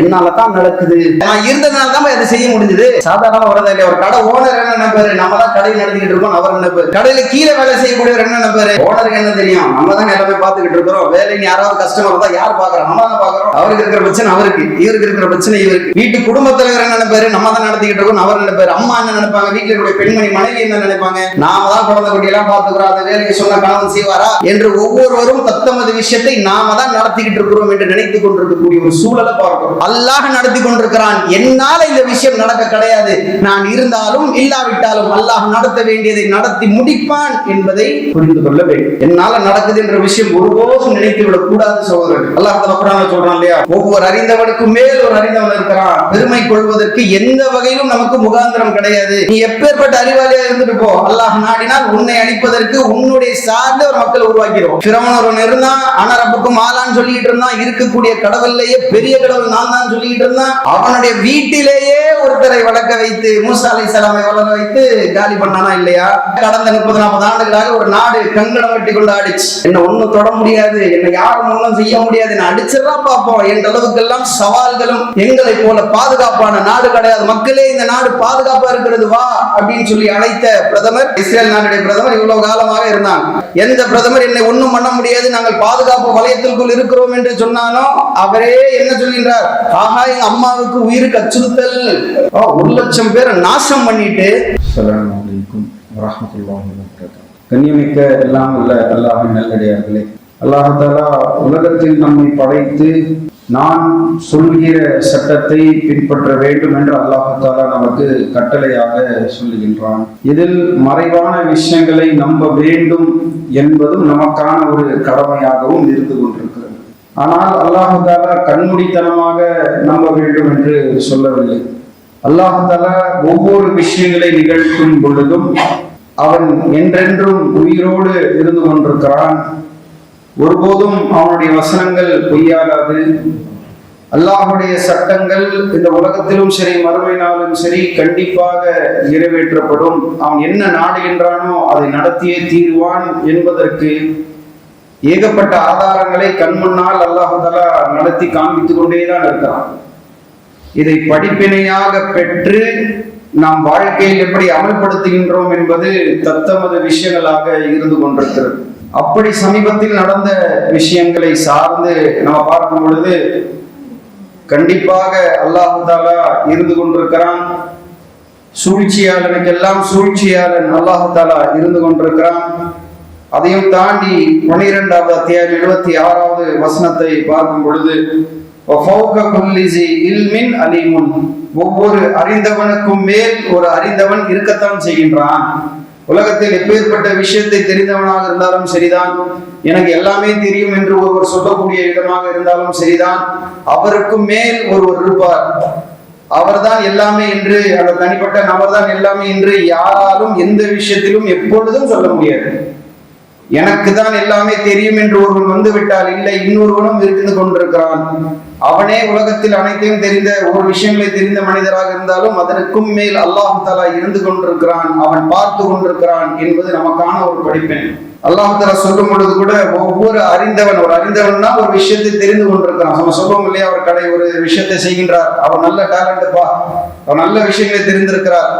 என்னால தான் நடக்குது? நான் இருந்ததுனால தான் அதை செய்ய முடிஞ்சது. சாதாரண வரதா இல்லையா? ஒரு கடை ஓனர் என்ன நினைப்பாரு? நம்ம தான் கடை நடத்திக்கிட்டு இருக்கோம் அவர் நினைப்பாரு. கடையில கீழே வேலை செய்யக்கூடியவர் என்ன நினைப்பாரு? ஓனருக்கு என்ன தெரியும்? நம்ம தான் எல்லாமே பார்த்துக்கிட்டு இருக்கிறோம். வேலைக்கு யாராவது கஸ்டமர் தான் யார் பாக்குறோம் நம்ம தான் பாக்குறோம் அவருக்கு இருக்கிற பிரச்சனை அவருக்கு. இவருக்கு இருக்கிற பிரச்சனை இவருக்கு. வீட்டு குடும்ப தலைவர் என்ன நினைப்பாரு? நம்ம தான் நடத்திக்கிட்டு இருக்கோம் அவர் நினைப்பாரு. அம்மா என்ன நினைப்பாங்க? வீட்டுல இருக்கக்கூடிய பெண்மணி மனைவி என்ன நினைப்பாங்க? நாம தான் குழந்தை குட்டி எல்லாம் பாத்துக்கிறோம் அந்த வேலையை சொன்ன கணவன் செய்வாரா? என்று ஒவ்வொருவரும் தத்தமது விஷயத்தை நாம தான் நடத்திக்கிட்டு இருக்கிறோம் என்று நினைத்துக் கொண்டிருக்கக்கூடிய ஒரு சூழலை பார்க்கிறோம். அல்லாஹ் நடத்தி கொண்டிருக்கிறான். என்னால இந்த விஷயம் நடக்க கிடையாது. நான் இருந்தாலும் இல்லாவிட்டாலும் அல்லாஹ் நடத்த வேண்டியதை நடத்தி முடிப்பான் என்பதை புரிந்து கொள்ள வேண்டும். என்னால நடக்குது என்ற விஷயம் ஒருபோதும் நினைத்து விடக் கூடாது சகோதரர்கள் அல்லாஹ் சொல்றான் இல்லையா? ஒவ்வொரு அறிந்தவனுக்கும் மேல் ஒரு அறிந்தவன் இருக்கிறான். பெருமை கொள்வதற்கு எந்த வகையிலும் நமக்கு முகாந்திரம் கிடையாது. நீ எப்பேற்பட்ட அறிவாளியா இருந்துட்டு போ. அல்லாஹ் நாடினால் உன்னை அழிப்பதற்கு உன்னுடைய சார்ந்த ஒரு மக்களை உருவாக்கிறோம். சிரமன் ஒருவன் இருந்தான் அனரப்புக்கும் ஆளான்னு சொல்லிட்டு இருந்தான். இருக்கக்கூடிய கடவுள்லயே பெரிய கடவுள் நான் தான் சொல்லிட்டு இருந்தான். அவனுடைய வீட்டிலேயே ஒருத்தரை வளர்க்க வைத்து மூசா அலை சலாமை வளர வைத்து காலி பண்ணானா இல்லையா? கடந்த முப்பது நாற்பது ஆண்டுகளாக ஒரு நாடு கங்கணம் வெட்டி கொண்டு ஆடிச்சு என்ன ஒண்ணும் தொட முடியாது. என்ன யாரும் ஒண்ணும் செய்ய முடியாது. என்ன அடிச்சிடலாம் பார்ப்போம் என்ற அளவுக்கெல்லாம் சவால்களும் எங்களை போல பாதுகாப்பான நாடு கிடையாது. மக்களே இந்த நாடு பாதுகாப்பா இருக்கிறது வா அப்படின்னு சொல்லி அழைத்த பிரதமர் இஸ்ரேல் நாட்டுடைய பிரதமர் இவ்வளவு காலமாக இருந்தான். எந்த பிரதமர் என்னை ஒண்ணும் பண்ண முடியாது. நாங்கள் பாதுகாப்பு வலயத்திற்குள் இருக்கிறோம் என்று சொன்னாலும் அவரே என்ன சொல்கின்றார்? ஆகா எங்க அம்மாவுக்கு உயிருக்கு அச்சுறுத்தல் ஒரு லட்சம் பேரை நாசம் பண்ணிட்டு. கண்ணியமிக்க எல்லாம் உள்ள அல்லாஹின் நல்லடியார்களே அல்லாஹாலா உலகத்தில் நம்மை படைத்து நான் சொல்கிற சட்டத்தை பின்பற்ற வேண்டும் என்று அல்லாஹாலா நமக்கு கட்டளையாக சொல்லுகின்றான். இதில் மறைவான விஷயங்களை நம்ப வேண்டும் என்பதும் நமக்கான ஒரு கடமையாகவும் இருந்து கொண்டிருக்கிறது. ஆனால் அல்லாஹால கண்மூடித்தனமாக நம்ப வேண்டும் என்று சொல்லவில்லை. அல்லாஹால ஒவ்வொரு விஷயங்களை நிகழ்த்தும் பொழுதும் அவன் என்றென்றும் உயிரோடு இருந்து கொண்டிருக்கிறான். ஒருபோதும் அவனுடைய வசனங்கள் பொய்யாகாது. அல்லாஹுடைய சட்டங்கள் இந்த உலகத்திலும் சரி மறுமையினாலும் சரி கண்டிப்பாக நிறைவேற்றப்படும். அவன் என்ன நாடுகின்றானோ அதை நடத்தியே தீர்வான் என்பதற்கு ஏகப்பட்ட ஆதாரங்களை கண்முன்னால் அல்லாஹாலா நடத்தி காண்பித்துக் கொண்டேதான் இருக்கிறான். இதை படிப்பினையாக பெற்று நாம் வாழ்க்கையில் எப்படி அமல்படுத்துகின்றோம் என்பது தத்தமது விஷயங்களாக இருந்து கொண்டிருக்கிறது. அப்படி சமீபத்தில் நடந்த விஷயங்களை சார்ந்து நம்ம பார்க்கும் பொழுது கண்டிப்பாக அல்லாஹாலா இருந்து கொண்டிருக்கிறான். சூழ்ச்சியாளனுக்கெல்லாம் சூழ்ச்சியாளன் அல்லாஹாலா இருந்து கொண்டிருக்கிறான். அதையும் தாண்டி பனிரெண்டாவது அத்தியாயம் எழுபத்தி ஆறாவது வசனத்தை பார்க்கும் பொழுது இல்மின் அலிமுன். ஒவ்வொரு அறிந்தவனுக்கும் மேல் ஒரு அறிந்தவன் இருக்கத்தான் செய்கின்றான். உலகத்தில் எப்பேற்பட்ட விஷயத்தை தெரிந்தவனாக இருந்தாலும் சரிதான். எனக்கு எல்லாமே தெரியும் என்று ஒருவர் சொல்லக்கூடிய இடமாக இருந்தாலும் சரிதான். அவருக்கும் மேல் ஒருவர் இருப்பார். அவர்தான் எல்லாமே என்று அந்த தனிப்பட்ட நபர்தான் எல்லாமே என்று யாராலும் எந்த விஷயத்திலும் எப்பொழுதும் சொல்ல முடியாது. எனக்கு தான் எல்லாமே தெரியும் என்று ஒருவன் வந்து விட்டால் இல்லை இன்னொருவனும் இருந்து கொண்டிருக்கிறான். அவனே உலகத்தில் அனைத்தையும் தெரிந்த ஒரு விஷயங்களை தெரிந்த மனிதராக இருந்தாலும் அதற்கும் மேல் அல்லாஹு தலா இருந்து கொண்டிருக்கிறான் அவன் பார்த்து கொண்டிருக்கிறான் என்பது நமக்கான ஒரு படிப்பெண் அல்லாஹு தலா சொல்லும் பொழுது கூட ஒவ்வொரு அறிந்தவன் ஒரு அறிந்தவன்னா ஒரு விஷயத்தை தெரிந்து கொண்டிருக்கிறான். நம்ம சொல்லுவோம் இல்லையா அவர் கடை ஒரு விஷயத்தை செய்கின்றார். அவர் நல்ல டேலண்ட் பா அவர் நல்ல விஷயங்களை தெரிந்திருக்கிறார்.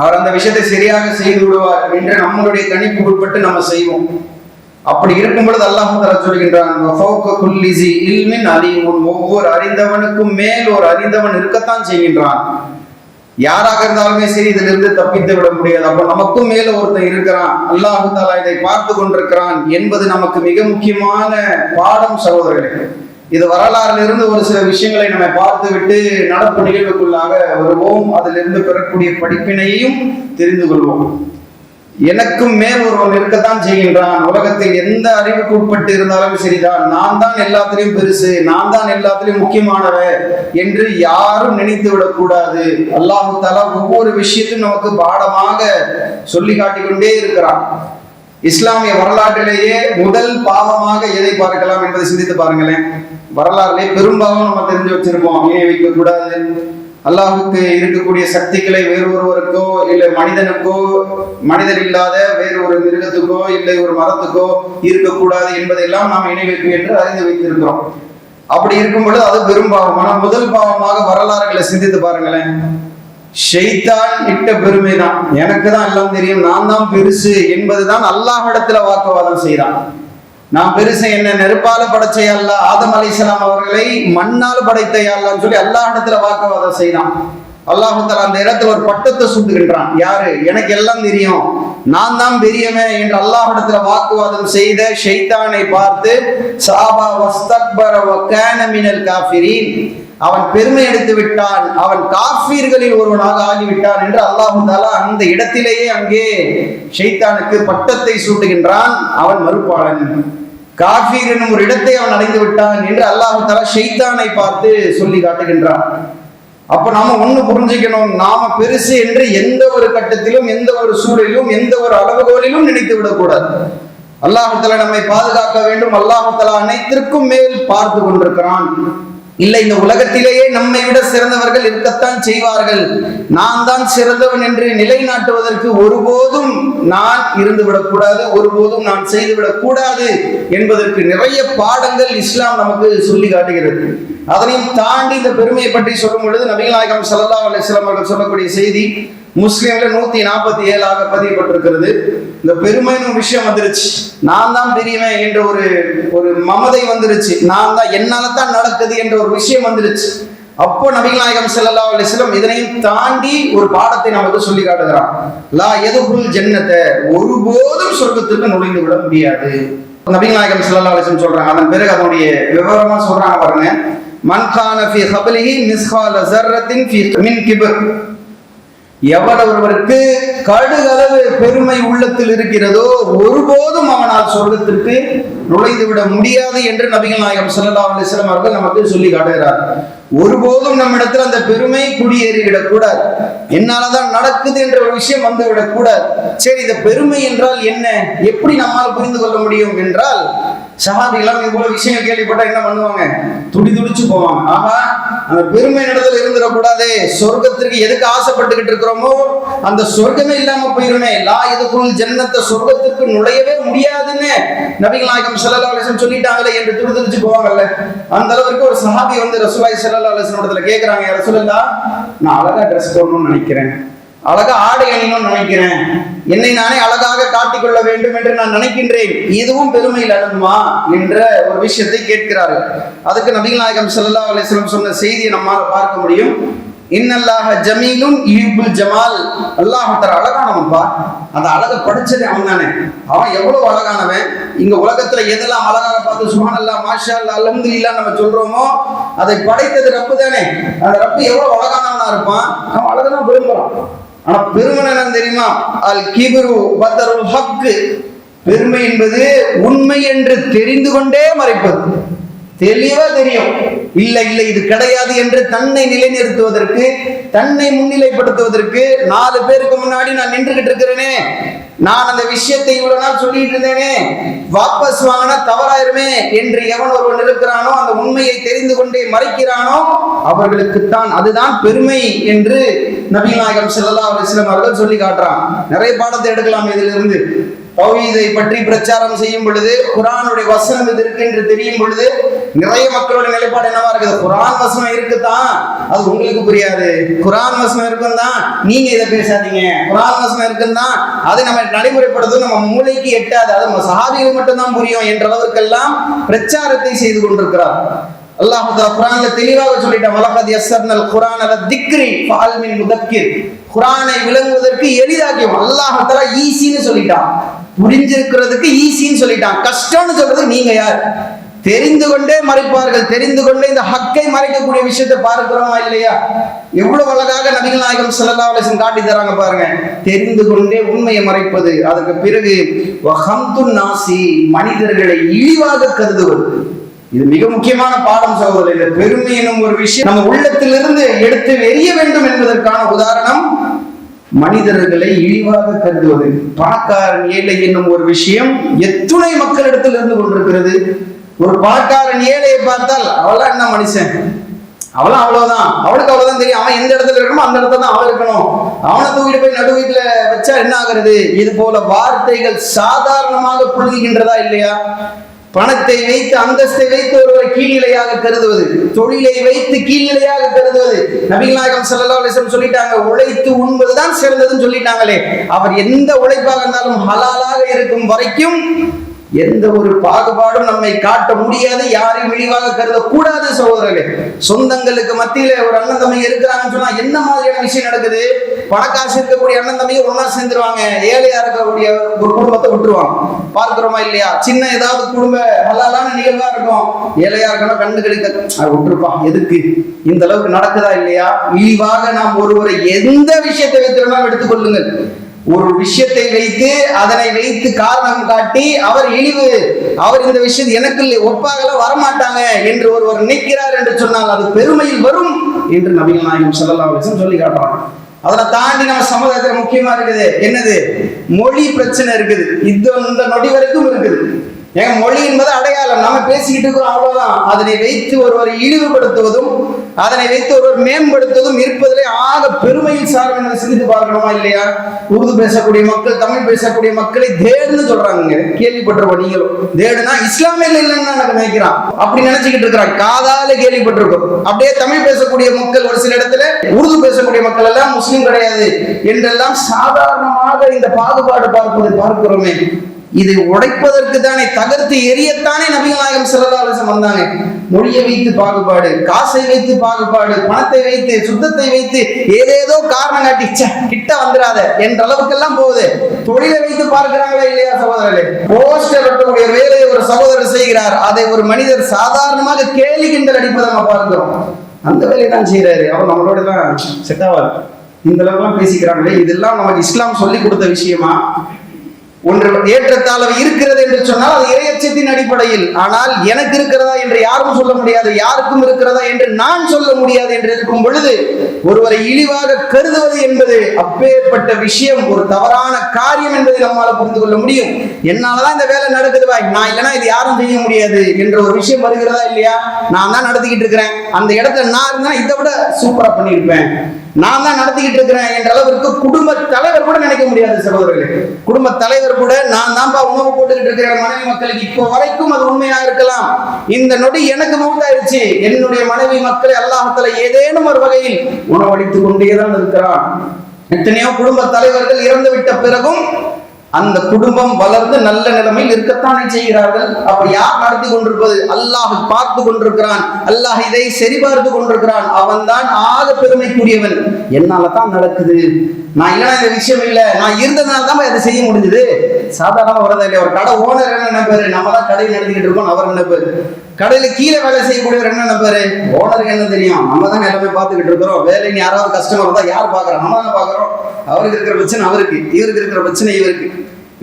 அவர் அந்த விஷயத்தை சரியாக செய்து விடுவார் என்று நம்மளுடைய கணிப்பு உட்பட்டு நம்ம செய்வோம். அப்படி இருக்கும் பொழுது அல்லாஹ் தர சொல்கின்றான் "வஃபௌக இல்மின் ஒவ்வொரு அறிந்தவனுக்கும் மேல் ஒரு அறிந்தவன் இருக்கத்தான் செய்கின்றான். யாராக இருந்தாலுமே சரி இதிலிருந்து தப்பித்து விட முடியாது. அப்ப நமக்கும் மேல ஒருத்தன் இருக்கிறான். அல்லாஹு தாலா இதை பார்த்து கொண்டிருக்கிறான் என்பது நமக்கு மிக முக்கியமான பாடம் சகோதரர்களுக்கு இது வரலாறிலிருந்து ஒரு சில விஷயங்களை நம்ம பார்த்துவிட்டு நடப்பு நிகழ்வுக்குள்ளாக வருவோம். அதிலிருந்து பெறக்கூடிய படிப்பினையையும் தெரிந்து கொள்வோம். எனக்கும் மேல் ஒருவன் இருக்கத்தான் செய்கின்றான். உலகத்தில் எந்த அறிவுக்கு உட்பட்டு இருந்தாலும் சரிதான். நான் தான் எல்லாத்திலையும் பெருசு நான் தான் எல்லாத்திலையும் முக்கியமானவன் என்று யாரும் நினைத்து விடக்கூடாது. அல்லாஹு தலா ஒவ்வொரு விஷயத்தையும் நமக்கு பாடமாக சொல்லி காட்டிக்கொண்டே இருக்கிறான். இஸ்லாமிய வரலாற்றிலேயே முதல் பாவமாக எதை பார்க்கலாம் என்பதை சிந்தித்து பாருங்களேன். வரலாறுலே பெரும்பாலும் நம்ம தெரிஞ்சு வச்சிருப்போம் இணை வைக்க கூடாது அல்லாஹுக்கு இருக்கக்கூடிய சக்திகளை வேறு ஒருவருக்கோ இல்லை மனிதனுக்கோ மனிதர் இல்லாத வேறு ஒரு மிருகத்துக்கோ இல்லை ஒரு மரத்துக்கோ இருக்கக்கூடாது என்பதையெல்லாம் நாம் இணை வைப்பு என்று அறிந்து வைத்திருக்கிறோம். அப்படி இருக்கும் பொழுது அது பெரும் பாவம். ஆனால் முதல் பாவமாக வரலாறுகளை சிந்தித்து பாருங்களேன். ஷெய்தான் இட்ட பெருமை தான் எனக்கு தான் எல்லாம் தெரியும். நான் தான் பெருசு என்பதுதான் அல்லாஹ்விடத்துல வாக்குவாதம் செய்தான். நான் பெருசு என்ன நெருப்பால படைச்ச அல்ல ஆதம் அலைஹிஸ்ஸலாம் அவர்களை மண்ணால் படைத்த அல்லான்னு சொல்லி அல்லாஹ்விடத்துல வாக்குவாதம் செய்தான். அல்லாஹால அந்த இடத்துல ஒரு பட்டத்தை சூட்டுகின்றான். யாரு? எனக்கு எல்லாம் தெரியும். நான் தான் பெரியவன் என்று அல்லாஹிடத்துல வாக்குவாதம் செய்த ஷைத்தானை பார்த்து சாபா வஸ்தக்பர வ கான காஃபிரீன். அவன் பெருமை எடுத்து விட்டான். அவன் காஃபீர்களில் ஒருவனாக ஆகிவிட்டான் என்று அல்லாஹு தாலா அந்த இடத்திலேயே அங்கே ஷைத்தானுக்கு பட்டத்தை சூட்டுகின்றான். அவன் மறுப்பாளன். காஃபீர் என்னும் ஒரு இடத்தை அவன் அடைந்து விட்டான் என்று அல்லாஹு தலா ஷெய்தானை பார்த்து சொல்லி காட்டுகின்றான். அப்ப நாம ஒண்ணு புரிஞ்சுக்கணும். நாம பெருசு என்று எந்த ஒரு கட்டத்திலும் எந்த ஒரு சூழலிலும் எந்த ஒரு அளவுகோலிலும் நினைத்து விடக்கூடாது. அல்லாஹுத்தலா நம்மை பாதுகாக்க வேண்டும். அல்லாஹுத்தலா அனைத்திற்கும் மேல் பார்த்து கொண்டிருக்கிறான். இல்லை இந்த உலகத்திலேயே நம்மை விட சிறந்தவர்கள் இருக்கத்தான் செய்வார்கள். நான் தான் சிறந்தவன் என்று நிலைநாட்டுவதற்கு ஒருபோதும் நான் இருந்துவிடக்கூடாது ஒருபோதும் நான் செய்துவிடக்கூடாது என்பதற்கு நிறைய பாடங்கள் இஸ்லாம் நமக்கு சொல்லி காட்டுகிறது. அதனையும் தாண்டி இந்த பெருமையை பற்றி சொல்லும் பொழுது நபிகள் நாயகம் சல்லா அலைஹி அவர்கள் சொல்லக்கூடிய செய்தி முஸ்லீம்ல நூத்தி நாற்பத்தி ஏழாக பதியப்பட்டிருக்கிறது. இந்த பெருமைன்னு விஷயம் வந்துருச்சு. நான் தான் பெரியவன் என்ற ஒரு ஒரு மமதை வந்துருச்சு. நான் தான் என்னால தான் நடக்குது என்ற ஒரு விஷயம் வந்துருச்சு. அப்போ நபிகள் நாயகம் ஸல்லல்லாஹு இதனையும் தாண்டி ஒரு பாடத்தை நமக்கு சொல்லி காட்டுகிறான். லா எதுகுல் ஜன்னத்தை ஒருபோதும் சொர்க்கத்திற்கு நுழைந்து விட முடியாது. நபிகள் நாயகம் ஸல்லல்லாஹு அலைஹி சொல்றாங்க. அதன் பிறகு அதனுடைய விவரமா சொல்றாங்க பாருங்க. மன் கான ஃபி ஹபலிஹி மிஸ்ஹால ஜர்ரத்தின் ஃபி மின் கிபர். எவன் ஒருவருக்கு கடுகளவு பெருமை உள்ளத்தில் இருக்கிறதோ ஒருபோதும் அவனால் சொர்க்கத்திற்கு நுழைந்து விட முடியாது என்று நபிகள் நாயகம் சல்லா அலிஸ்லாம் அவர்கள் நமக்கு சொல்லி காட்டுகிறார். ஒருபோதும் நம்மிடத்தில் அந்த பெருமை குடியேறிவிடக் கூடாது என்னாலதான் நடக்குது என்ற ஒரு விஷயம் வந்துவிடக் கூடாது சரி இந்த பெருமை என்றால் என்ன? எப்படி நம்மால் புரிந்து கொள்ள முடியும் என்றால் சஹாபிகளாம் இது போல விஷயம் கேள்விப்பட்டா என்ன பண்ணுவாங்க? துடி துடிச்சு போவாங்க. ஆஹா அந்த பெருமை இடத்துல இருந்துடக்கூடாது. சொர்க்கத்திற்கு எதுக்கு ஆசைப்பட்டுக்கிட்டு இருக்கிறோமோ அந்த சொர்க்கமே இல்லாம போயிருமே. லா இதுக்குள் ஜன்னத்தை சொர்க்கத்திற்கு நுழையவே முடியாதுன்னு நபிகள் நாயகம் அலைஹி வஸல்லம் சொல்லிட்டாங்களே என்று துடி துடிச்சு போவாங்கல்ல. அந்த அளவுக்கு ஒரு சஹாபி வந்து ஸல்லல்லாஹு அலைஹி வஸல்லம் இடத்துல கேக்குறாங்க "யா ரசூலுல்லாஹ் நான் அழகா ட்ரெஸ் போடணும்னு நினைக்கிறேன். அழகா ஆடை அணியணும்னு நினைக்கிறேன். என்னை நானே அழகாக காட்டிக்கொள்ள வேண்டும் என்று நான் நினைக்கின்றேன். இதுவும் பெருமையில் அடங்குமா என்ற ஒரு விஷயத்தை கேட்கிறார்கள். அதுக்கு நபிகள் நாயகம் ஸல்லல்லாஹு அலைஹி சொன்ன செய்தியை நம்மால் பார்க்க முடியும். இன்னல்லாக ஜமீலும் ஈபுல் ஜமால். அல்லாஹ் தர அழகானவன்பா அந்த அழகை படைச்சதே அவன் தானே. அவன் எவ்வளவு அழகானவன்? இங்க உலகத்துல எதெல்லாம் அழகாக பார்த்து சுப்ஹானல்லாஹ் மாஷா அல்லா அலமது இல்லா நம்ம சொல்றோமோ அதை படைத்தது ரப்பு தானே. அந்த ரப்பு எவ்வளவு அழகானவனா இருப்பான்? அவன் அழகதான் விரும்புறான். ஆனா பெருமை என்ன தெரியுமா? அல் கிபுரு பத்தருல் ஹக்கு. பெருமை என்பது உண்மை என்று தெரிந்து கொண்டே மறைப்பது. தெளிவா தெரியும். இல்ல இல்ல இது கிடையாது என்று தன்னை நிலைநிறுத்துவதற்கு தன்னை முன்னிலைப்படுத்துவதற்கு நாலு பேருக்கு முன்னாடி நான் நின்றுகிட்டு இருக்கிறேனே. நான் அந்த விஷயத்தை இவ்வளவு நாள் சொல்லிட்டு இருந்தேனே. வாபஸ் வாங்கினா தவறாயிருமே என்று எவன் ஒருவன் இருக்கிறானோ அந்த உண்மையை தெரிந்து கொண்டே மறைக்கிறானோ அவர்களுக்குத்தான் அதுதான் பெருமை என்று நபிகள் நாயகம் ஸல்லல்லாஹு அலைஹி அவர்கள் சொல்லி காட்டுறான். நிறைய பாடத்தை எடுக்கலாம் இதிலிருந்து. தௌஹீதை பற்றி பிரச்சாரம் செய்யும் பொழுது குரானுடைய வசனம் இது இருக்கு என்று தெரியும் பொழுது நிறைய மக்களோட நிலைப்பாடு என்னவா இருக்குது? குரான் வசனம் இருக்குதான். அது உங்களுக்கு புரியாது. குரான் வசனம் இருக்கும் தான் நீங்க இதை பேசாதீங்க. குரான் வசனம் இருக்கும் தான் அதை நம்ம நடைமுறைப்படுத்தும் நம்ம மூளைக்கு எட்டாது. அது நம்ம சஹாபிகள் மட்டும்தான் புரியும் என்ற அளவுக்கெல்லாம் பிரச்சாரத்தை செய்து கொண்டிருக்கிறார். அல்லாஹ் குரான்ல தெளிவாக சொல்லிட்டான் வலகத் யஸ்ஸர்னல் குர்ஆன திக்ரி ஃபஅல் மின் முதக்கிர். குரானை விளங்குவதற்கு எளிதாக்கியும் அல்லாஹ் ஈஸின்னு சொல்லிட்டான். புரிஞ்சிருக்கிறதுக்கு ஈஸின்னு சொல்லிட்டான். கஷ்டம்னு சொல்றதுக்கு நீங்க யார்? தெரிந்து கொண்டே மறைப்பார்கள். தெரிந்து கொண்டே இந்த ஹக்கை மறைக்கக்கூடிய விஷயத்தை பார்க்கிறோமா இல்லையா? எவ்வளவு அழகாக நபிகள் நாயகம் ஸல்லல்லாஹு காட்டி தராங்க பாருங்க. தெரிந்து கொண்டே உண்மையை மறைப்பது. அதுக்கு பிறகு வஹம்துன் நாசி மனிதர்களை இழிவாக கருதுவது. இது மிக முக்கியமான பாடம் சகோதரர் இந்த பெருமை எனும் ஒரு விஷயம் நம்ம உள்ளத்திலிருந்து எடுத்து வெறிய வேண்டும் என்பதற்கான உதாரணம் மனிதர்களை இழிவாக கருதுவது. பணக்காரன் ஏழை என்னும் ஒரு விஷயம் எத்துணை மக்களிடத்தில் இருந்து கொண்டிருக்கிறது. ஒரு பணக்காரன் ஏழையை பார்த்தால் அவெல்லாம் என்ன மனுஷன்? அவளும் அவ்வளவுதான். அவளுக்கு அவ்வளவுதான் தெரியும். அவன் எந்த இடத்துல இருக்கணும் அந்த இடத்துல தான் அவன் இருக்கணும். அவனை தூக்கிட்டு போய் நடு வீட்டுல வச்சா என்ன ஆகுறது? இது போல வார்த்தைகள் சாதாரணமாக புழுகுகின்றதா இல்லையா? பணத்தை வைத்து அந்தஸ்தை வைத்து ஒருவர் கீழ்நிலையாக கருதுவது தொழிலை வைத்து கீழ்நிலையாக கருதுவது. நபிகள் நாயகம் ஸல்லல்லாஹு சொல்லிட்டாங்க உழைத்து உண்பதுதான் சிறந்ததுன்னு சொல்லிட்டாங்களே. அவர் எந்த உழைப்பாக இருந்தாலும் ஹலாலாக இருக்கும் வரைக்கும் எந்த ஒரு பாகுபாடும் நம்மை காட்ட முடியாது யாரையும் இழிவாக கருதக்கூடாது சகோதரர்களே. சொந்தங்களுக்கு மத்தியில ஒரு அண்ணன் தம்பி இருக்கிறாங்கன்னு சொன்னா என்ன மாதிரியான விஷயம் நடக்குது? பணக்காசு இருக்கக்கூடிய அண்ணன் தம்பியை ஒன்னா சேர்ந்துருவாங்க. ஏழையா இருக்கக்கூடிய ஒரு குடும்பத்தை விட்டுருவாங்க. பார்க்கிறோமா இல்லையா? சின்ன ஏதாவது குடும்ப ஹலாலான நிகழ்வா இருக்கும். ஏழையா இருக்கணும் கண்ணு கிடைக்க அது விட்டுருப்பான். எதுக்கு? இந்த அளவுக்கு நடக்குதா இல்லையா? இழிவாக நாம் ஒருவரை எந்த விஷயத்தை வைத்து வேணாலும் எடுத்துக்கொள்ளுங்கள் ஒரு விஷயத்தை வைத்து அதனை வைத்து காரணம் காட்டி அவர் இழிவு. அவர் இந்த விஷயம் எனக்கு இல்லை, ஒப்பாகல வரமாட்டாங்க என்று ஒருவர் நினைக்கிறார் என்று சொன்னால் அது பெருமையில் வரும் என்று நபிகள் நாயகம் செல்லலாம் சொல்லி காட்டுறாங்க. அதனை தாண்டி நம்ம சமுதாயத்துல முக்கியமா இருக்குது. என்னது? மொழி பிரச்சனை இருக்குது. இது இந்த நொடி வரைக்கும் இருக்குது. ஏங்க மொழி என்பது அடையாளம். நம்ம பேசிக்கிட்டு இருக்கிறோம் அவ்வளவுதான். அதனை வைத்து ஒருவரை இழிவுபடுத்துவதும் அதனை வைத்து ஒருவர் மேம்படுத்துவதும் இருப்பதிலே ஆக பெருமையில் சார் என்பதை சிந்தித்து பார்க்கணுமா இல்லையா? உருது பேசக்கூடிய மக்கள் தமிழ் பேசக்கூடிய மக்களை தேடுன்னு சொல்றாங்க கேள்விப்பட்டிருப்போம் நீங்களும். தேடுனா இஸ்லாமியில் இல்லைன்னு எனக்கு நினைக்கிறான் அப்படி நினைச்சுக்கிட்டு இருக்கிறான் காதால கேள்விப்பட்டிருக்கோம். அப்படியே தமிழ் பேசக்கூடிய மக்கள் ஒரு சில இடத்துல உருது பேசக்கூடிய மக்கள் எல்லாம் முஸ்லீம் கிடையாது. என்றெல்லாம் சாதாரணமாக இந்த பாகுபாடு பார்ப்பதை பார்க்கிறோமே. இதை உடைப்பதற்கு தானே தகர்த்து எரியத்தானே நபிகள் நாயகம் ஸல்லல்லாஹு வந்தாங்க. மொழியை வைத்து பாகுபாடு காசை வைத்து பாகுபாடு பணத்தை வைத்து சுத்தத்தை வைத்து ஏதேதோ காரணம் காட்டி கிட்ட வந்துடாத என்ற அளவுக்கெல்லாம் போகுது. தொழிலை வைத்து பார்க்கிறாங்களா இல்லையா சகோதரர்களே? போஸ்டர் ஒட்டக்கூடிய வேலையை ஒரு சகோதரர் செய்கிறார். அதை ஒரு மனிதர் சாதாரணமாக கேலி கிண்டல் அடிப்பதை நம்ம பார்க்கிறோம். அந்த வேலையை தான் செய்யறாரு அவர் நம்மளோட தான் செட் இந்த அளவுக்குலாம் பேசிக்கிறாங்களே. இதெல்லாம் நமக்கு இஸ்லாம் சொல்லி கொடுத்த விஷயமா? ஒன்று ஏற்றத்தாழ்வு இருக்கிறது என்று சொன்னால் அது இறையச்சத்தின் அடிப்படையில். ஆனால் எனக்கு இருக்கிறதா என்று யாரும் சொல்ல முடியாது யாருக்கும் இருக்கிறதா என்று நான் சொல்ல முடியாது என்று இருக்கும் பொழுது ஒருவரை இழிவாக கருதுவது என்பது அப்பேற்பட்ட விஷயம் ஒரு தவறான காரியம் என்பதை நம்மால் புரிந்து கொள்ள முடியும். என்னாலதான் இந்த வேலை நடக்குது வாய் நான் இல்லைன்னா இது யாரும் செய்ய முடியாது என்ற ஒரு விஷயம் வருகிறதா இல்லையா? நான் தான் நடத்திக்கிட்டு இருக்கிறேன். அந்த இடத்துல நான் இருந்தா இதை விட சூப்பரா பண்ணியிருப்பேன். நான் தான் நடத்திக்கிட்டு இருக்கிறேன் என்ற அளவிற்கு குடும்ப தலைவர் கூட நினைக்க முடியாது சகோதரர்களே. குடும்ப தலைவர் கூட நான் தான்ப்பா உணவு போட்டுக்கிட்டு இருக்கிறேன். மனைவி மக்களுக்கு இப்போ வரைக்கும் அது உண்மையாக இருக்கலாம். இந்த நொடி எனக்கு மௌத்தாயிருச்சு என்னுடைய மனைவி மக்களை அல்லாஹத்துல ஏதேனும் ஒரு வகையில் உணவளித்துக் கொண்டே தான் இருக்கிறான். எத்தனையோ குடும்ப தலைவர்கள் இறந்து விட்ட பிறகும் அந்த குடும்பம் வளர்ந்து நல்ல நிலைமையில் இருக்கத்தானே செய்கிறார்கள்? அப்ப யார் நடத்தி கொண்டிருப்பது? அல்லாஹ் பார்த்து கொண்டிருக்கிறான். அல்லாஹ் இதை சரிபார்த்து கொண்டிருக்கிறான். அவன்தான் ஆக பெருமைக்குரியவன். என்னால தான் நடக்குது? நான் இல்லைன்னா இந்த விஷயம் இல்லை. நான் இருந்ததுனால தான் இதை செய்ய முடிஞ்சது. சாதாரண வரதா இல்லையா? ஒரு கடை ஓனர் என்ன நினைப்பாரு? நம்ம தான் கடை நடத்திக்கிட்டு இருக்கோம் அவர் நினைப்பாரு. கடையில கீழே வேலை செய்யக்கூடியவர் என்ன நினைப்பாரு ஓனருக்கு என்ன தெரியும்? நம்ம தான் எல்லாமே பார்த்துக்கிட்டு இருக்கிறோம். வேலைன்னு யாராவது கஸ்டமர் தான் யார் பாக்குறோம் நம்ம தான் பாக்குறோம் அவருக்கு இருக்கிற பிரச்சனை அவருக்கு. இவருக்கு இருக்கிற பிரச்சனை இவருக்கு.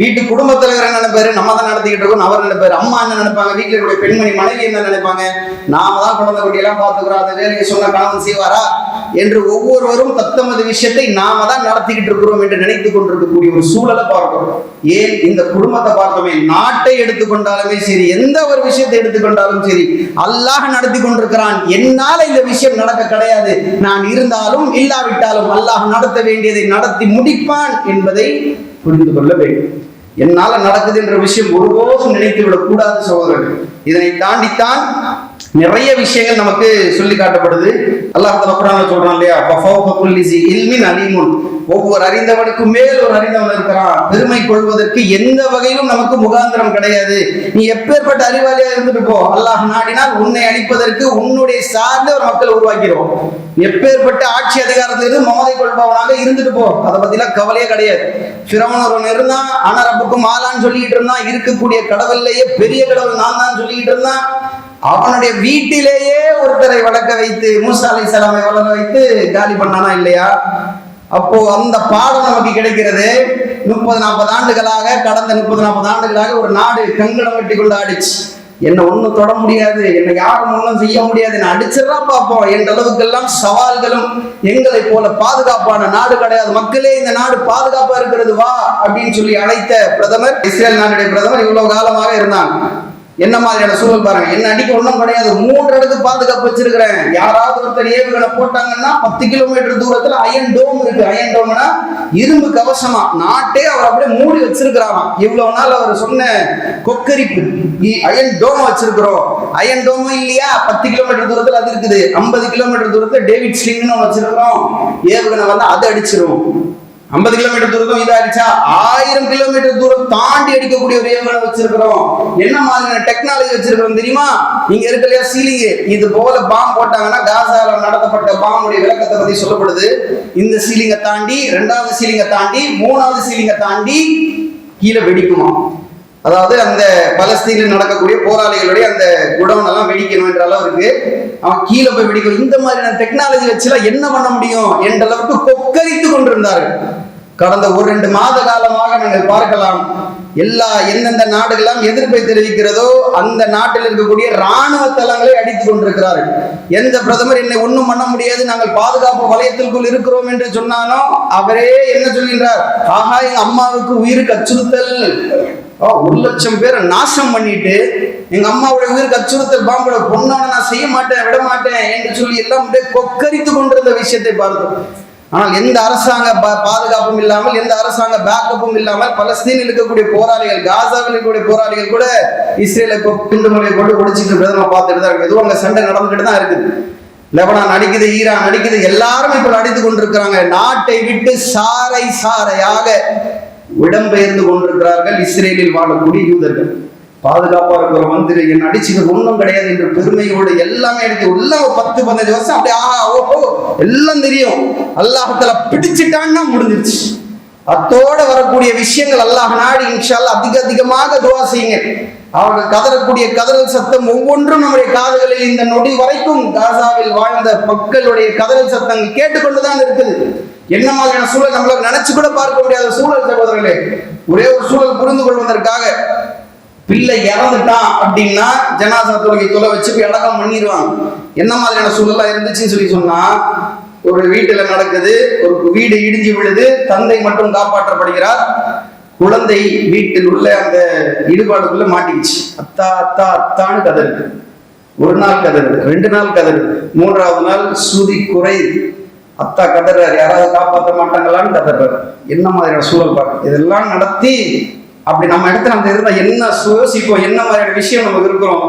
வீட்டு குடும்பத்தில் தலைவர் என்ன நினைப்பாரு? நம்ம தான் நடத்திக்கிட்டு இருக்கோம் அவர் நினைப்பாரு. அம்மா என்ன நினைப்பாங்க? வீட்டில் இருக்கக்கூடிய பெண்மணி மனைவி என்ன நினைப்பாங்க? நாம தான் குழந்தை குட்டி எல்லாம் பார்த்துக்கிறோம். அந்த வேலையை சொன்ன கணவன் செய்வாரா? என்று ஒவ்வொருவரும் தத்தமது விஷயத்தை நாம தான் நடத்திக்கிட்டு இருக்கிறோம் என்று நினைத்துக் கொண்டிருக்கக்கூடிய ஒரு சூழலை பார்க்கிறோம். ஏன் இந்த குடும்பத்தை பார்த்தோமே? நாட்டை எடுத்துக்கொண்டாலுமே சரி எந்த ஒரு விஷயத்தை எடுத்துக்கொண்டாலும் சரி அல்லாஹ் நடத்தி கொண்டிருக்கிறான். என்னால இந்த விஷயம் நடக்க கிடையாது. நான் இருந்தாலும் இல்லாவிட்டாலும் அல்லாஹ் நடத்த வேண்டியதை நடத்தி முடிப்பான் என்பதை புரிந்து கொள்ள வேண்டும். என்னால நடக்குது என்ற விஷயம் ஒருபோதும் நினைத்து விடக்கூடாது சகோதரர்கள். இதனை தாண்டித்தான் நிறைய விஷயங்கள் நமக்கு சொல்லி காட்டப்படுது. அல்லாஹ் தஆலா சொல்றான் இல்லையா? இல்மின் அலீமுன். ஒவ்வொரு அறிந்தவனுக்கும் மேல் ஒரு அறிந்தவன் இருக்கிறான். பெருமை கொள்வதற்கு எந்த வகையிலும் நமக்கு முகாந்திரம் கிடையாது. நீ எப்பேற்பட்ட அறிவாளியா இருந்துட்டு போ. அல்லாஹ் நாடினால் உன்னை அழிப்பதற்கு உன்னுடைய சார்ந்த ஒரு மக்களை உருவாக்கிறோம். எப்பேற்பட்ட ஆட்சி அதிகாரத்திலிருந்து மமதை கொள்பவனாக இருந்துட்டு போ. அதை பத்திலாம் கவலையே கிடையாது. ஃபிரௌன் ஒருவன் இருந்தான். ஆனா ரப்புக்கும் ஆளான்னு சொல்லிட்டு இருந்தான். இருக்கக்கூடிய கடவுள்லயே பெரிய கடவுள் நான் தான் சொல்லிட்டு இருந்தான். அவனுடைய வீட்டிலேயே ஒருத்தரை வளர்க்க வைத்து மூசா அலை சலாமை வளர வைத்து காலி பண்ணானா இல்லையா? அப்போ அந்த பாடம் நமக்கு கிடைக்கிறது. முப்பது நாற்பது ஆண்டுகளாக கடந்த முப்பது நாற்பது ஆண்டுகளாக ஒரு நாடு கங்கணம் வெட்டி ஆடிச்சு. என்னை ஒண்ணும் தொட முடியாது என்னை யாரும் ஒன்றும் செய்ய முடியாது என்ன அடிச்சிடலாம் பார்ப்போம் என்ற அளவுக்கெல்லாம் சவால்களும் எங்களை போல பாதுகாப்பான நாடு கிடையாது. மக்களே இந்த நாடு பாதுகாப்பா இருக்கிறது வா அப்படின்னு சொல்லி அழைத்த பிரதமர் இஸ்ரேல் நாட்டுடைய பிரதமர் இவ்வளவு காலமாக இருந்தாங்க என்ன மாதிரியான சூழல் பாருங்க. என்ன அடிக்க ஒன்றும் கிடையாது. மூன்று இடத்துக்கு பாதுகாப்பு வச்சிருக்கிறேன். யாராவது ஒருத்தர் ஏவுகணை போட்டாங்கன்னா பத்து கிலோமீட்டர் தூரத்துல அயன் டோம் இருக்கு. அயன் டோம்னா இரும்பு கவசமா. நாட்டே அவர் அப்படியே மூடி வச்சிருக்கிறாராம். இவ்வளவு நாள் அவர் சொன்ன கொக்கரிப்பு. அயன் டோம் வச்சிருக்கிறோம். அயன் டோமும் இல்லையா? பத்து கிலோமீட்டர் தூரத்துல அது இருக்குது. ஐம்பது கிலோமீட்டர் தூரத்துல டேவிட் ஸ்லிங்னு வச்சிருக்கிறோம். ஏவுகணை வந்து அது அடிச்சிரும். ஐம்பது கிலோமீட்டர் தூரம் இது அடிச்சா ஆயிரம் கிலோமீட்டர் தூரம் தாண்டி அடிக்கக்கூடிய ஒரு ஏவுகணை வச்சிருக்கிறோம். என்ன மாதிரியான டெக்னாலஜி வச்சிருக்கிறோம் தெரியுமா? இங்க இருக்கலையா சீலிங்கு இது போல பாம் போட்டாங்கன்னா காசால நடத்தப்பட்ட பாம்புடைய விளக்கத்தை பத்தி சொல்லப்படுது. இந்த சீலிங்கை தாண்டி ரெண்டாவது சீலிங்கை தாண்டி மூணாவது சீலிங்கை தாண்டி கீழே வெடிக்குமா அதாவது அந்த பலஸ்தீனில் நடக்கக்கூடிய போராளிகளுடைய அந்த குடவுன் எல்லாம் வெடிக்கணும் என்ற அளவுக்கு அவன் கீழே போய் வெடிக்கணும். இந்த மாதிரியான டெக்னாலஜி வச்சுலாம் என்ன பண்ண முடியும் என்ற அளவுக்கு கொக்கரித்து கொண்டிருந்தார்கள். கடந்த ஒரு ரெண்டு மாத காலமாக நீங்கள் பார்க்கலாம். எல்லா எந்தெந்த நாடுகளாம் எதிர்ப்பை தெரிவிக்கிறதோ அந்த நாட்டில் இருக்கக்கூடிய ராணுவ தளங்களை அடித்துக் கொண்டிருக்கிறார்கள். எந்த பிரதமர் என்னை ஒண்ணும் பண்ண முடியாது நாங்கள் பாதுகாப்பு வலயத்திற்குள் இருக்கிறோம் என்று சொன்னாலும் அவரே என்ன சொல்கின்றார்? ஆகா எங்க அம்மாவுக்கு உயிருக்கு அச்சுறுத்தல் ஒரு லட்சம் பேரை நாசம் பண்ணிட்டு எங்க அம்மாவுடைய உயிருக்கு அச்சுறுத்தல் பாம்போட பொண்ணோட நான் செய்ய மாட்டேன் விட மாட்டேன் என்று சொல்லி எல்லாம் கொக்கரித்து கொண்டிருந்த விஷயத்தை பார்த்தோம் ஆனால் எந்த அரசாங்க பாதுகாப்பும் இல்லாமல் எந்த அரசாங்க பேக்கப்பும் இல்லாமல் பலஸ்தீனில் இருக்கக்கூடிய போராளிகள் காசாவில் இருக்கக்கூடிய போராளிகள் கூட இஸ்ரேலை குண்டு முறையை கொண்டு ஒடிச்சிட்டு பிரதமர் பார்த்துட்டு தான் இருக்கு எதுவும் அங்க சண்டை நடந்துகிட்டு தான் இருக்குது. லெபனான் அடிக்குது ஈரான் அடிக்குது எல்லாரும் இப்போ அடித்து கொண்டிருக்கிறாங்க. நாட்டை விட்டு சாரை சாரையாக இடம்பெயர்ந்து கொண்டிருக்கிறார்கள் இஸ்ரேலில் வாழக்கூடிய யூதர்கள். பாதுகாப்பா இருக்கிற மந்திரி என் அடிச்சுக்க ஒண்ணும் கிடையாது என்று பெருமையோடு எல்லாமே எடுத்து உள்ள ஒரு பத்து பதினஞ்சு வருஷம் அப்படியே ஆ ஓஹோ எல்லாம் தெரியும். அல்லாஹத்துல பிடிச்சிட்டான்னா முடிஞ்சிருச்சு. அத்தோட வரக்கூடிய விஷயங்கள் அல்லாஹ் நாடி இன்ஷால்லா அதிக அதிகமாக துவா செய்யுங்க அவர்கள் கதறக்கூடிய கதறல் சத்தம் ஒவ்வொன்றும் நம்முடைய காதுகளில் இந்த நொடி வரைக்கும் காசாவில் வாழ்ந்த மக்களுடைய கதறல் சத்தங்கள் கேட்டுக்கொண்டுதான் இருக்குது. என்ன மாதிரியான சூழல் நம்மளால நினைச்சு கூட பார்க்க முடியாத சூழல் சகோதரர்களே. ஒரே ஒரு சூழல் புரிந்து கொள்வதற்காக பிள்ளை இறந்துட்டான் அப்படின்னா ஜனாசா தொழுகை தொலை வச்சு போய் அடக்கம் பண்ணிடுவாங்க என்ன மாதிரியான சூழலா இருந்துச்சுன்னு சொல்லி சொன்னா ஒரு வீட்டுல நடக்குது ஒரு வீடு இடிஞ்சு விழுது தந்தை மட்டும் காப்பாற்றப்படுகிறார். குழந்தை வீட்டில் உள்ள அந்த ஈடுபாடுக்குள்ள மாட்டிக்கிச்சு. அத்தா அத்தா அத்தான்னு கதறுது. ஒரு நாள் கதறுது ரெண்டு நாள் கதறுது. மூன்றாவது நாள் சுதி குறையுது அத்தா கதறார் யாராவது காப்பாற்ற மாட்டாங்களான்னு கதறாரு என்ன மாதிரியான சூழல் பார்க்க இதெல்லாம் நடத்தி அப்படி நம்ம இடத்துல அந்த இருந்தா என்ன யோசிப்போம் என்ன மாதிரியான விஷயம் நமக்கு இருக்கிறோம்?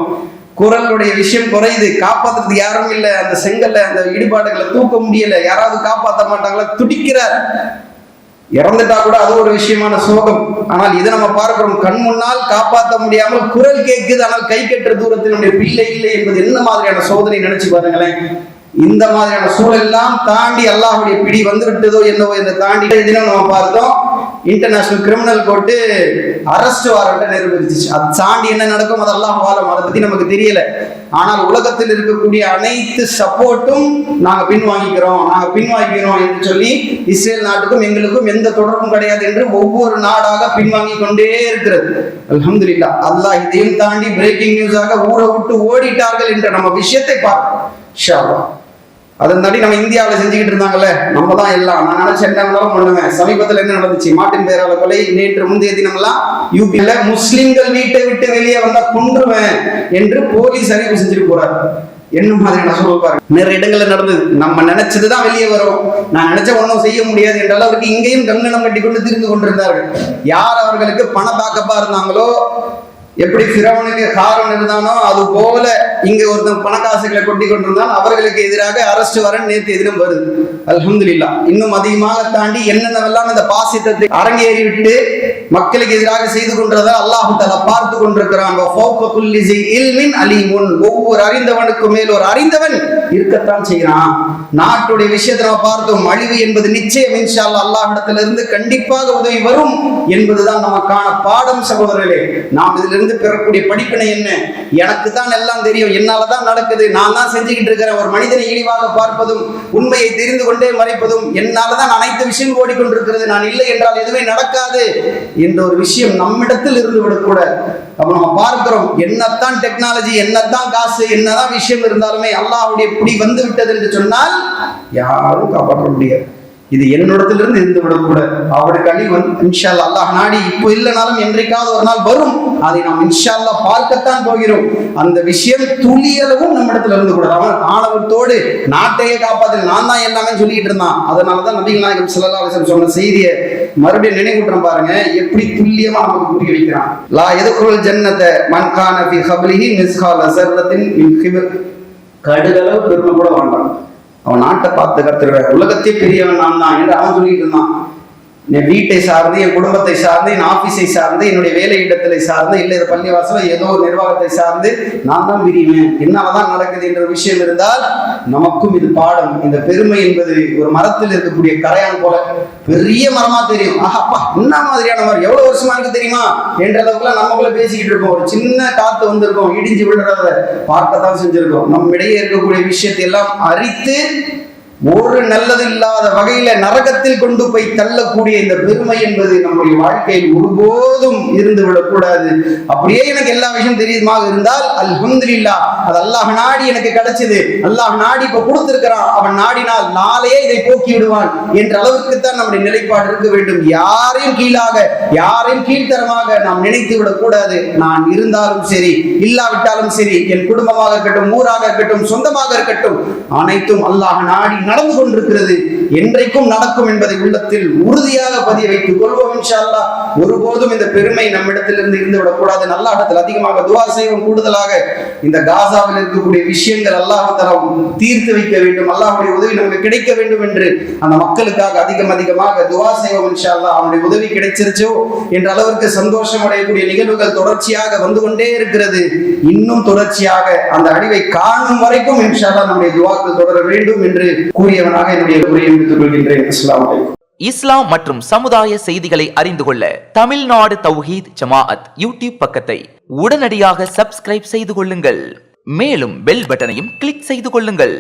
குரலுடைய விஷயம் குறையுது. காப்பாத்துறதுக்கு யாரும் இல்லை. அந்த செங்கல்ல அந்த இடிபாடுகளை தூக்க முடியல. யாராவது காப்பாற்ற மாட்டாங்களா? துடிக்கிறார். இறந்துட்டா கூட அது ஒரு விஷயமான சோகம். ஆனால் இதை நம்ம பார்க்கிறோம். கண் முன்னால் காப்பாற்ற முடியாமல் குரல் கேட்குது ஆனால் கை கட்டுற தூரத்தினுடைய பிள்ளை இல்லை என்பது என்ன மாதிரியான சோதனை நினைச்சு பாருங்களேன். இந்த மாதிரியான சூழலெல்லாம் தாண்டி அல்லாஹுடைய பிடி வந்து விட்டதோ என்னவோ என்று தாண்டி தினம் நம்ம பார்த்தோம். இன்டர்நேஷனல் கிரிமினல் கோர்ட்டு அரெஸ்ட் வாரண்ட்டை நிரூபிச்சிச்சு. அது தாண்டி என்ன நடக்கும்? அது அல்லாஹ் அதை பற்றி நமக்கு தெரியல. ஆனால் உலகத்தில் இருக்கக்கூடிய அனைத்து சப்போர்ட்டும் நாங்க பின்வாங்கிக்கிறோம். நாங்க பின்வாங்கிக்கிறோம் என்று சொல்லி இஸ்ரேல் நாட்டுக்கும் எங்களுக்கும் எந்த தொடர்பும் கிடையாது என்று ஒவ்வொரு நாடாக பின்வாங்கி கொண்டே இருக்கிறது. அல்ஹம்துலில்லாஹ். அல்லாஹ் இதையும் தாண்டி பிரேக்கிங் நியூஸாக ஊரை விட்டு ஓடிட்டார்கள் என்ற நம்ம விஷயத்தை பார்க்கிறோம் ஷாபா அல்லாஹ். அதன் தாண்டி நம்ம இந்தியாவில் செஞ்சுக்கிட்டு இருந்தாங்கல்ல நம்ம தான் எல்லாம். நான் நினைச்ச என்ன இருந்தாலும் பண்ணுவேன். சமீபத்தில் என்ன நடந்துச்சு? மாட்டின் பேரால கொலை நேற்று முந்தைய தினம்லாம் யூபியில முஸ்லிம்கள் வீட்டை விட்டு வெளியே வந்தா கொன்றுவேன் என்று போலீஸ் அறிவு செஞ்சுட்டு போறாரு. என்ன மாதிரியான சூழல் பாருங்க. நிறைய இடங்கள்ல நடந்தது. நம்ம நினைச்சதுதான் வெளியே வரும். நான் நினைச்ச ஒன்றும் செய்ய முடியாது என்றால் அவருக்கு இங்கேயும் கங்கணம் கட்டி கொண்டு திரிந்து கொண்டிருந்தார்கள். யார் அவர்களுக்கு பண பாக்கப்பா இருந்தாங்களோ எப்படி பிறவனுக்கு காரணம் இருந்தானோ அது போல இங்க ஒருத்தன் பணக்காசுகளை கொட்டி கொண்டிருந்தான் அவர்களுக்கு எதிராக அரஸ்ட் வரன் நேற்று எதிரும் வருது. அல்ஹம்துலில்லாஹ். இன்னும் அதிகமாக தாண்டி என்னென்னவெல்லாம் இந்த பாசித்தத்தை அரங்கேறி விட்டு மக்களுக்கு எதிராக செய்து கொண்டதை அல்லாஹு தலா பார்த்து கொண்டிருக்கிறான். வ ஒவ்வொரு அறிந்தவனுக்கு மேல் ஒரு அறிந்தவன் இருக்கத்தான் செய்கிறான் நாட்டுடைய விஷயத்தை நம்ம பார்த்தோம். அழிவு என்பது நிச்சயம். இன்ஷா அல்லாஹ் கண்டிப்பாக உதவி வரும் என்பதுதான் நமக்கான பாடம் சகோதரர்களே. நாம் இதிலிருந்து பெறக்கூடிய படிப்பினை என்ன? எனக்கு தான் எல்லாம் தெரியும். என்னால தான் நடக்குது. நான் தான் செஞ்சுக்கிட்டு இருக்கிறேன். ஒரு மனிதனை இழிவாக பார்ப்பதும் உண்மையை தெரிந்து கொண்டே மறைப்பதும் என்னால தான் அனைத்து விஷயம் ஓடிக்கொண்டிருக்கிறது. நான் இல்லை என்றால் எதுவுமே நடக்காது. என்ற ஒரு விஷயம் நம்மிடத்தில் இருந்து விடக்கூட அப்ப நம்ம பார்க்கிறோம் என்னத்தான் டெக்னாலஜி என்னத்தான் காசு என்னதான் விஷயம் இருந்தாலுமே அல்லாஹுடைய பிடி வந்து விட்டது என்று சொன்னால் யாரும் காப்பாற்ற முடியாது. இது என்னிடத்திலிருந்து இருந்து விடக்கூடாது அவருடைய கனி வந்து இன்ஷால்லா அல்லாஹ் நாடி இப்போ இல்லைனாலும் என்றைக்காவது ஒரு நாள் வரும். அதை நாம் இன்ஷால்லா பார்க்கத்தான் போகிறோம். அந்த விஷயம் துளியளவும் நம்மிடத்துல இருந்து கூட அவன் ஆணவத்தோடு நாட்டையே காப்பாத்து நான் தான் எல்லாமே சொல்லிட்டு இருந்தான். அதனாலதான் நபிகள் நாயகம் ஸல்லல்லாஹு அலைஹி சொன்ன செய்தியை மறுபடியும் நினைவுற்றம் பாருங்க. எப்படி துல்லியமா நமக்கு புரிய வைக்கிறான். லா எதுக்குள் ஜன்னத்தை மன் கான ஹப்லிஹி மிஸ்ஹால் அசர்லத்தின் கடுகளவு பெருமை கூட வேண்டாம். அவன் நாட்டை பார்த்து கத்துக்கிற உலகத்தே பெரியவன் நான் தான் என்று அவன் சொல்லிட்டு இருந்தான். என் வீட்டை சார்ந்து என் குடும்பத்தை சார்ந்து என் ஆபீஸை சார்ந்து என்னுடைய வேலை இடத்திலே சார்ந்து இல்லை இந்த பள்ளிவாசல ஏதோ ஒரு நிர்வாகத்தை சார்ந்து நான் தான் பிரிவேன். என்னாலதான் நடக்குது என்ற ஒரு விஷயம் இருந்தால் நமக்கும் இது பாடம். இந்த பெருமை என்பது ஒரு மரத்தில் இருக்கக்கூடிய கரையான் போல பெரிய மரமா தெரியும். ஆஹாப்பா என்ன மாதிரியான மரம்? எவ்வளவு வருஷமா இருக்கு தெரியுமா? என்ற அளவுக்குள்ள நமக்குள்ள பேசிக்கிட்டு இருக்கோம் ஒரு சின்ன காத்து வந்திருக்கோம் இடிஞ்சு விழுறத பார்க்கத்தான் செஞ்சிருக்கோம். நம்மிடையே இருக்கக்கூடிய விஷயத்தை எல்லாம் அரித்து ஒரு நல்லது இல்லாத வகையில நரகத்தில் கொண்டு போய் தள்ளக்கூடிய இந்த பெருமை என்பது நம்முடைய வாழ்க்கையில் ஒருபோதும் இருந்து விடக்கூடாது. அப்படியே எனக்கு எல்லா விஷயம் தெரியுமாக இருந்தால் அல் இல்லா அது அல்லாஹ் நாடி எனக்கு கிடைச்சது. அல்லாஹ் நாடி இப்ப கொடுத்திருக்கிறான். அவன் நாடினால் நாளையே இதை போக்கி விடுவான் என்ற அளவுக்கு தான் நம்முடைய நிலைப்பாடு இருக்க வேண்டும். யாரையும் கீழாக யாரையும் கீழ்த்தரமாக நாம் நினைத்து விடக்கூடாது. நான் இருந்தாலும் சரி இல்லாவிட்டாலும் சரி என் குடும்பமாக இருக்கட்டும் ஊராக இருக்கட்டும் சொந்தமாக இருக்கட்டும் அனைத்தும் அல்லாஹ் நாடி நடந்து கொண்டிருக்கிறது. என்றைக்கும் நடக்கும் என்பதை உள்ளத்தில் உறுதியாக பதிய வைத்துக் கொள்வோம் இன்ஷால்லா ஒருபோதும் இந்த பெருமை நம்மிடத்திலிருந்து இருந்து விடக்கூடாது. நல்ல இடத்தில் அதிகமாக துவா செய்வோம். கூடுதலாக இந்த காசாவில் இருக்கக்கூடிய விஷயங்கள் அல்லாஹ் தீர்த்து வைக்க வேண்டும். அல்லாஹுடைய உதவி நமக்கு கிடைக்க வேண்டும் என்று அந்த மக்களுக்காக அதிகம் அதிகமாக துவா செய்வோம் இன்ஷால்லா அவனுடைய உதவி கிடைச்சிருச்சோ என்ற அளவிற்கு சந்தோஷம் அடையக்கூடிய நிகழ்வுகள் தொடர்ச்சியாக வந்து கொண்டே இருக்கிறது. இன்னும் தொடர்ச்சியாக அந்த அடிவை காணும் வரைக்கும் இன்ஷா நம்முடைய துவாக்கள் தொடர வேண்டும் என்று கூறியவனாக என்னுடைய உரையை முடித்துக் கொள்கின்றேன். இஸ்லாம் மற்றும் சமுதாய செய்திகளை அறிந்து கொள்ள தமிழ்நாடு தௌஹீத் ஜமாஅத் யூடியூப் பக்கத்தை உடனடியாக சப்ஸ்கிரைப் செய்து கொள்ளுங்கள். மேலும் பெல் பட்டனையும் கிளிக் செய்து கொள்ளுங்கள்.